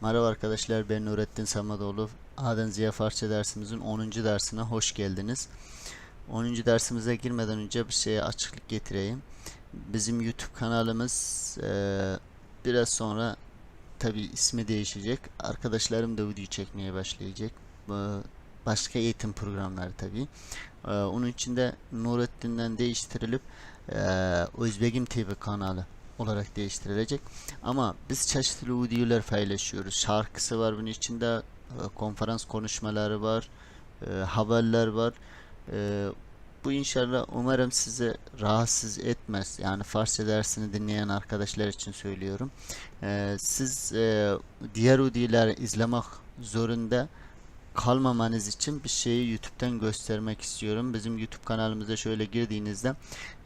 Merhaba arkadaşlar ben Nurettin Samadoğlu. Aden Ziya Farsça dersimizin 10. dersine hoş geldiniz. 10. dersimize girmeden önce bir şeye açıklık getireyim. Bizim YouTube kanalımız eee, biraz sonra tabi ismi değişecek. Arkadaşlarım da video çekmeye başlayacak. Başka eğitim programları tabi. Onun için de Nurettin'den değiştirilip eee Özbegim TV kanalı olarak değiştirilecek. Ama biz çeşitli videolar paylaşıyoruz. Şarkısı var bunun içinde, e, konferans konuşmaları var, e, haberler var. E, bu inşallah umarım sizi rahatsız etmez. Yani Farsça dersini dinleyen arkadaşlar için söylüyorum. Siz diğer videoları izlemek zorunda kalmamanız için bir şeyi YouTube'dan göstermek istiyorum. Bizim YouTube kanalımıza şöyle girdiğinizde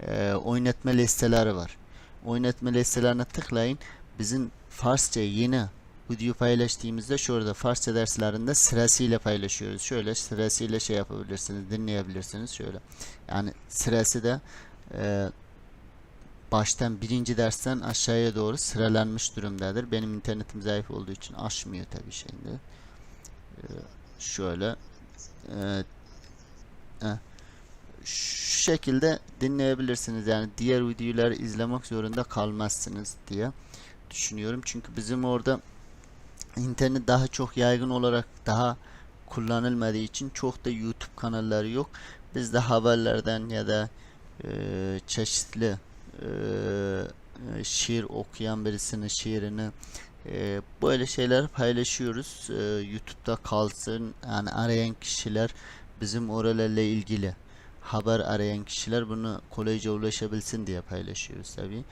e, oynatma listeleri var. Oynatma listelerine tıklayın. Bizim Farsça yeni video paylaştığımızda şurada Farsça derslerinde sırasıyla paylaşıyoruz. Şöyle sırasıyla şey yapabilirsiniz, dinleyebilirsiniz. Şöyle. Yani sırası da e, baştan birinci dersten aşağıya doğru sıralanmış durumdadır. Benim internetim zayıf olduğu için aşmıyor tabii şimdi. E, şöyle e, şu şekilde dinleyebilirsiniz. Yani diğer videoları izlemek zorunda kalmazsınız diye düşünüyorum. Çünkü bizim orada internet daha çok yaygın olarak daha kullanılmadığı için çok da YouTube kanalları yok. Biz de haberlerden ya da e, çeşitli e, şiir okuyan birisinin şiirini e, böyle şeyler paylaşıyoruz. E, YouTube'da kalsın. Yani arayan kişiler bizim oralarla ilgili haber arayan kişiler bunu kolayca ulaşabilsin diye paylaşıyoruz tabi.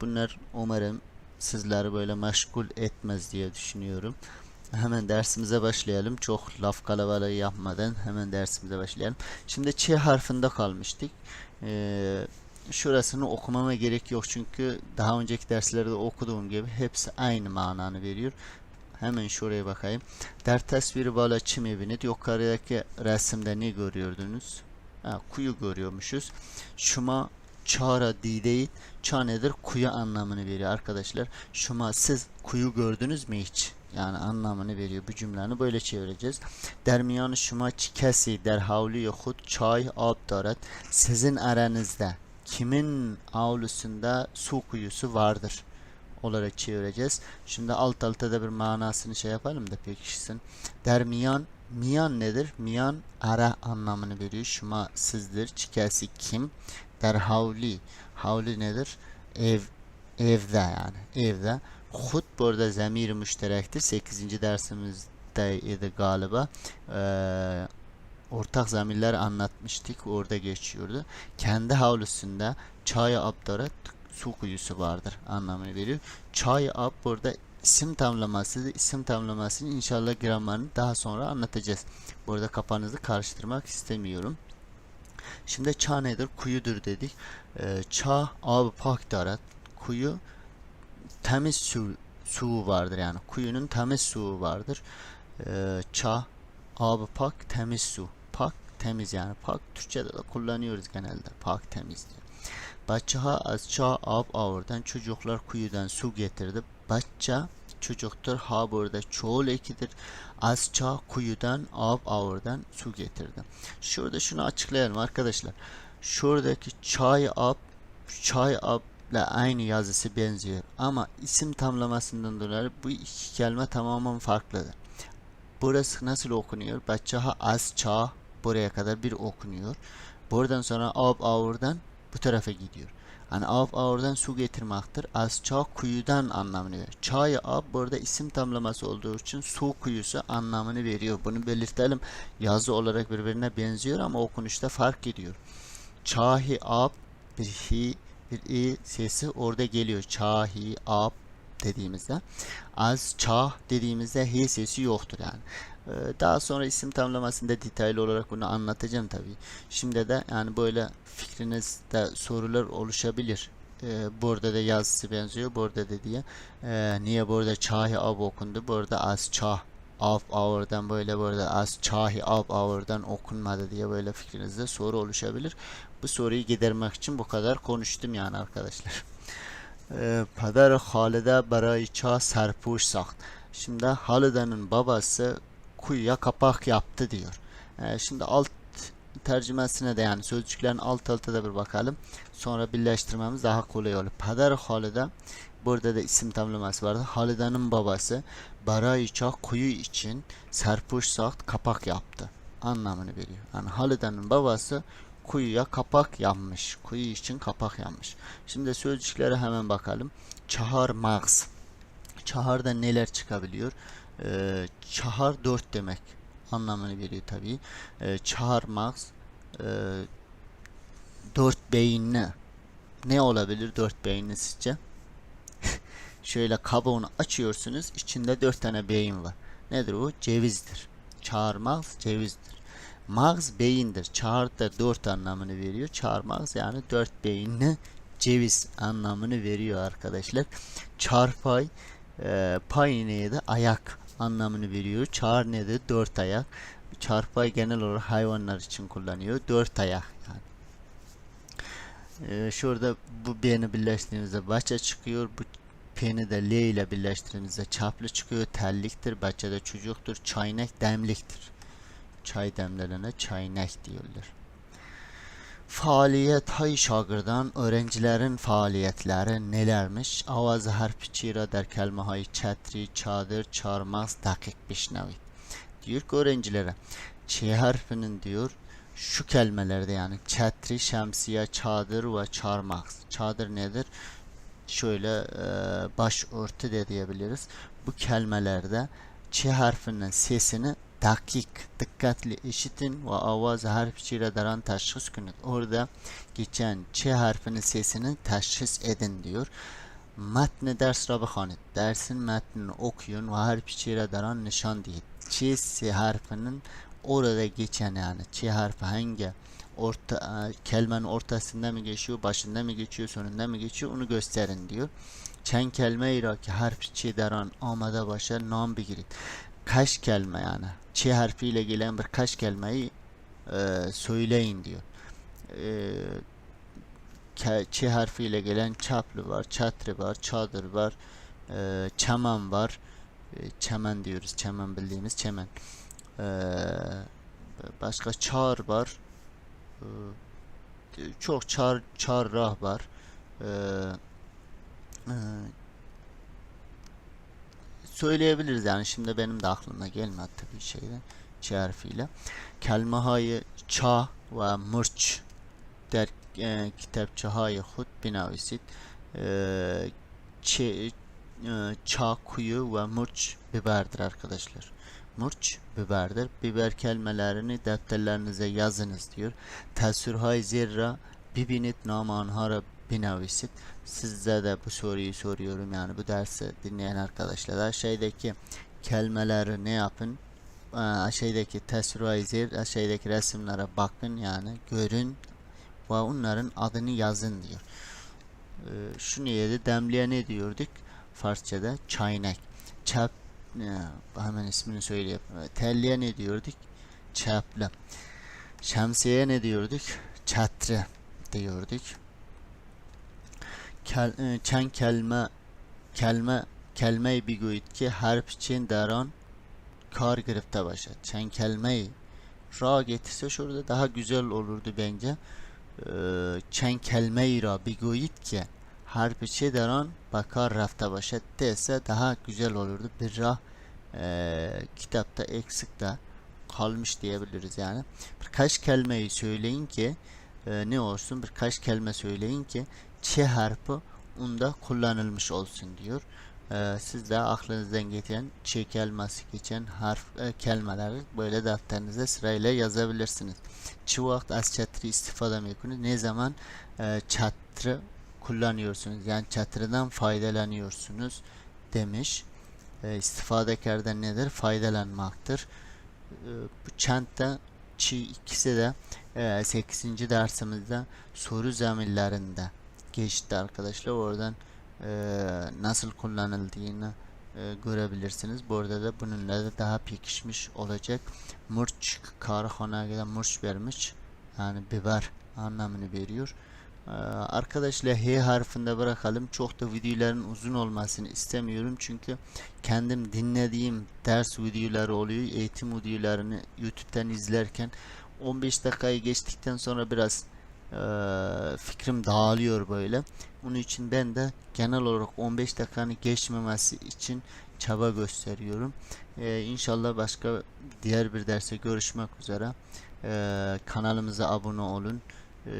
bunlar umarım sizleri böyle meşgul etmez diye düşünüyorum. Hemen dersimize başlayalım. Çok laf kalabalığı yapmadan hemen dersimize başlayalım. Şimdi Ç harfinde kalmıştık. Ee, şurasını okumama gerek yok çünkü daha önceki derslerde okuduğum gibi hepsi aynı mananı veriyor. Hemen şuraya bakayım. Der tasviri bala çim evini yukarıdaki resimde ne görüyordunuz? Ha, kuyu görüyormuşuz. Şuma çara dideyi ça nedir? Kuyu anlamını veriyor arkadaşlar. Şuma siz kuyu gördünüz mü hiç? Yani anlamını veriyor. Bu cümleni böyle çevireceğiz. Dermiyan şuma çikesi der havlu yahut çay ab darat. Sizin aranızda kimin avlusunda su kuyusu vardır? Olarak çevireceğiz. Şimdi alt alta da bir manasını şey yapalım da pekişsin. Dermiyan Miyan nedir? Miyan ara anlamını veriyor. Şuma sizdir. Çikesi kim? Der havli. Nedir? Ev evde yani. Evde. Hut burada zemir müşterektir. 8. dersimizde galiba. Ee, ortak zamirler anlatmıştık. Orada geçiyordu. Kendi havlusunda çay abdarat su kuyusu vardır anlamını veriyor. Çay ab burada isim tamlaması isim tamlamasını inşallah gramerini daha sonra anlatacağız. Burada kafanızı karıştırmak istemiyorum. Şimdi ça nedir? Kuyudur dedik. Ee, ça abi pak darat. Kuyu temiz su, su vardır yani. Kuyunun temiz suyu vardır. Ee, ça abi pak temiz su. Pak temiz yani. Pak Türkçe'de de kullanıyoruz genelde. Pak temiz. Az ça ab avurdan çocuklar kuyudan su getirdi. Bahçe çocuktur. Ha burada çoğul ekidir. Az ça kuyudan ab avurdan su getirdi. Şurada şunu açıklayalım arkadaşlar. Şuradaki çay ab çay ab ile aynı yazısı benziyor. Ama isim tamlamasından dolayı bu iki kelime tamamen farklıdır. Burası nasıl okunuyor? Bahçeha az ça buraya kadar bir okunuyor. Buradan sonra ab avurdan bu tarafa gidiyor. Hani av ağırdan su getirmektir. Az çağ kuyudan anlamını veriyor. Çay ab burada isim tamlaması olduğu için su kuyusu anlamını veriyor. Bunu belirtelim. Yazı olarak birbirine benziyor ama okunuşta fark ediyor. Çahi ab bir hi bir i sesi orada geliyor. Çahi ab dediğimizde az çah dediğimizde hi sesi yoktur yani. Ee, daha sonra isim tamlamasında detaylı olarak bunu anlatacağım tabi. Şimdi de yani böyle fikrinizde sorular oluşabilir. Ee, burada da yazısı benziyor. Burada da diye. Ee, niye burada çahi av okundu? Burada az çah av avurdan böyle burada az çahi av avurdan okunmadı diye böyle fikrinizde soru oluşabilir. Bu soruyu gidermek için bu kadar konuştum yani arkadaşlar. پدر خالده برای چا سرپوش ساخت Şimdi Halide'nin babası kuyuya kapak yaptı diyor. Ee, şimdi alt tercümesine de yani sözcüklerin alt alta da bir bakalım. Sonra birleştirmemiz daha kolay olur. Peder Halide burada da isim tamlaması vardı. Halide'nin babası Barayıça kuyu için serpuş saat kapak yaptı anlamını veriyor. Yani Halide'nin babası kuyuya kapak yapmış. Kuyu için kapak yapmış. Şimdi sözcüklere hemen bakalım. Çahar mağz. Çaharda neler çıkabiliyor? Ee, çahar dört demek anlamını veriyor tabii. Ee, çahar mağz e, dört beyinli. Ne olabilir dört beyinli sizce? Şöyle kabuğunu açıyorsunuz. içinde dört tane beyin var. Nedir o? Cevizdir. Çağırmaz cevizdir. Mağz beyindir. Çağır da dört anlamını veriyor. Çağırmaz yani dört beyinli ceviz anlamını veriyor arkadaşlar. Çarpay e, pay neydi? Ayak anlamını veriyor. Çağır nedir? Dört ayak. Çarpay genel olarak hayvanlar için kullanıyor. Dört ayak yani. Ee, şurada bu b'ni birleştirdiğimizde bahçe çıkıyor. Bu p'ni de l ile birleştirdiğimizde çaplı çıkıyor. Telliktir. Bahçede çocuktur. Çaynak demliktir. Çay demlerine çaynak diyorlar. Faaliyet hay şagirdan öğrencilerin faaliyetleri nelermiş? Avaz harfi çira der kelime hay çetri, çadır, çarmaz, dakik bişnevi. Diyor ki öğrencilere Ç harfinin diyor şu kelimelerde yani çetri, şemsiye, çadır ve çarmak. Çadır nedir? Şöyle e, başörtü de diyebiliriz. Bu kelimelerde Ç harfinin sesini dakik, dikkatli işitin ve avaz harfiçiyle daran teşhis günü. Orada geçen Ç harfinin sesini teşhis edin diyor. Metni ders ra bakhanid. Dersin metnini okuyun ve harfiçiyle daran nişan değil. Ç harfinin orada geçen yani Ç harfi hangi orta e, kelimenin ortasında mı geçiyor, başında mı geçiyor, sonunda mı geçiyor onu gösterin diyor. Çen kelime ira ki harf çi daran amada başa nam bigirit. Kaç kelime yani Ç harfiyle gelen bir kaç kelimeyi e, söyleyin diyor. E, Ç harfiyle gelen çaplı var, çatri var, çadır var, e, çaman var. E, çemen diyoruz, çemen bildiğimiz çemen. E, başka çağır var. E, çok çağır, çağrah var. E, e, söyleyebiliriz yani şimdi benim de aklıma gelmedi tabii şeyde Ç harfiyle. Kelime hayı ça ve mırç der e, kitapçı hayı hud binavisit e, ç, e, ça kuyu ve mırç biberdir arkadaşlar. Murç biberdir. Biber kelimelerini defterlerinize yazınız diyor. Tesürhay zirra bibinit namanhara binavisit. Sizde de bu soruyu soruyorum yani bu dersi dinleyen arkadaşlar. Aşağıdaki kelimeleri ne yapın? Aşağıdaki tesürhay zir, aşağıdaki resimlere bakın yani görün ve onların adını yazın diyor. Ee, şu niyeti demliğe ne diyorduk? Farsçada çaynak. Çap ya, hemen ismini söyleyeyim. Telliye ne diyorduk? Çaplı. Şemsiye ne diyorduk? Çatri diyorduk. Kel, e, çen kelme kelme kelmeyi biguyit ki harf için daran kar girifte başa. Çen kelmeyi ra getirse şurada daha güzel olurdu bence. Çen kelmeyi ra biguyit ki harfi çe daran bakar rafta başa dese daha güzel olurdu. Bir rah e, kitapta eksik de kalmış diyebiliriz yani. Birkaç kelimeyi söyleyin ki e, ne olsun birkaç kelime söyleyin ki Ç harfi onda kullanılmış olsun diyor. E, siz de aklınızdan geçen Ç kelimesi geçen harf e, kelimeleri böyle defterinize sırayla yazabilirsiniz. Çi vakt az çatırı istifade mekunu ne zaman e, çatırı kullanıyorsunuz yani çatırıdan faydalanıyorsunuz demiş e, istifadekardan nedir? Faydalanmaktır. E, bu çentte çi ikisi de e, 8. dersimizde soru zeminlerinde geçti arkadaşlar. Oradan e, nasıl kullanıldığını e, görebilirsiniz. Bu arada da bununla da daha pekişmiş olacak. Murç kahrahanagida murç vermiş. Yani biber anlamını veriyor. Ee, Arkadaşlar H harfinde bırakalım. Çok da videoların uzun olmasını istemiyorum. Çünkü kendim dinlediğim ders videoları oluyor. Eğitim videolarını YouTube'dan izlerken 15 dakikayı geçtikten sonra biraz eee, fikrim dağılıyor böyle. Onun için ben de genel olarak 15 dakikanı geçmemesi için çaba gösteriyorum. Eee inşallah başka diğer bir derse görüşmek üzere. Eee, kanalımıza abone olun. Eee,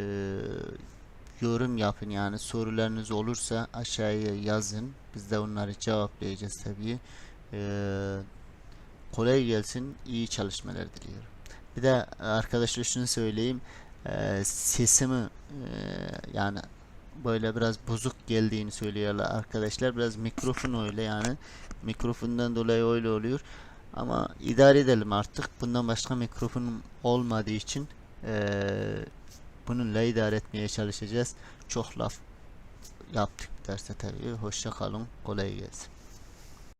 yorum yapın yani sorularınız olursa aşağıya yazın. Biz de onları cevaplayacağız tabii. Eee, kolay gelsin. iyi çalışmalar diliyorum. Bir de arkadaşlar şunu söyleyeyim. Eee, sesimi eee, yani böyle biraz bozuk geldiğini söylüyorlar arkadaşlar. Biraz mikrofon öyle yani. Mikrofondan dolayı öyle oluyor. Ama idare edelim artık. Bundan başka mikrofonum olmadığı için eee bununla idare etmeye çalışacağız. Çok laf yaptık derse tabii. Hoşça kalın. Kolay gelsin.